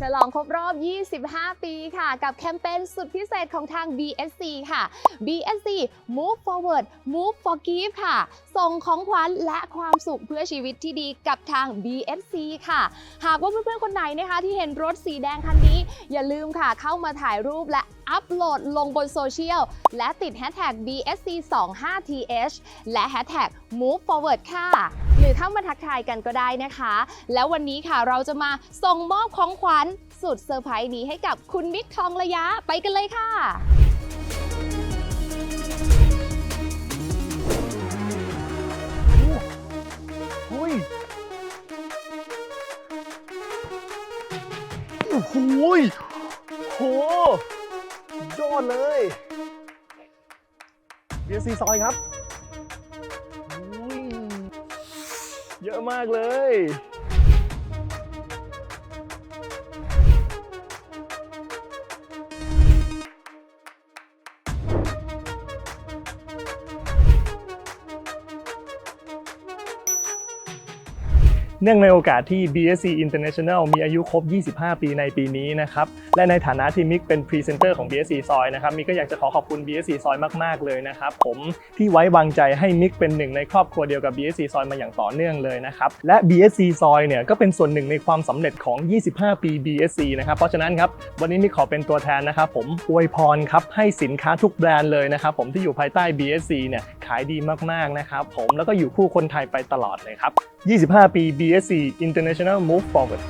ฉลองครบรอบ 25 ปีค่ะ กับแคมเปญสุดพิเศษของทาง BSC ค่ะ BSC Move Forward Move Forgive ค่ะ ส่งของขวัญและความสุขเพื่อชีวิตที่ดีกับทาง BSC ค่ะ หากว่าเพื่อนๆ คนไหนนะคะ ที่เห็นรถสีแดงคันนี้ อย่าลืมค่ะเข้ามาถ่ายรูปและอัปโหลดลงบนโซเชียล และติด Hashtag BSC 2 5 th และ Hashtag Move Forward ค่ะ รือเข้ามาทักทายกันก็ได้นะคะ แล้ววันนี้ค่ะเราจะมาส่งมอบของขวัญสุดเซอร์ไพรส์นี้ให้กับคุณมิกทองระยะไปกันเลยค่ะเฮ้ยโอ้โหยโหยอดเลยเบียร์ซีซอยครับ เยอะมากเลย เนื่องในโอกาสที่ BSC International มีอายุครบ 25 ปีในปีนี้นะครับ และในฐานะที่มิกเป็นพรีเซนเตอร์ของ BSC ซอยนะครับ มิกก็อยากจะขอขอบคุณ BSC ซอยมาก ๆ เลยนะครับ ผมที่ไว้วางใจให้มิกเป็นหนึ่งในครอบครัวเดียวกับ BSC ซอยมาอย่างต่อเนื่องเลยนะครับ และ BSC ซอยเนี่ยก็เป็นส่วนหนึ่งในความสำเร็จของ 25 ปี BSC นะครับ เพราะฉะนั้นครับ วันนี้มิกขอเป็นตัวแทนนะครับ ผมอวยพรครับให้สินค้าทุกแบรนด์เลยนะครับ ผมที่อยู่ภายใต้ BSC เนี่ย ขายดีมากๆนะครับผมแล้วก็อยู่คู่คนไทยไปตลอดเลยครับ 25 ปี BSC International Move Forward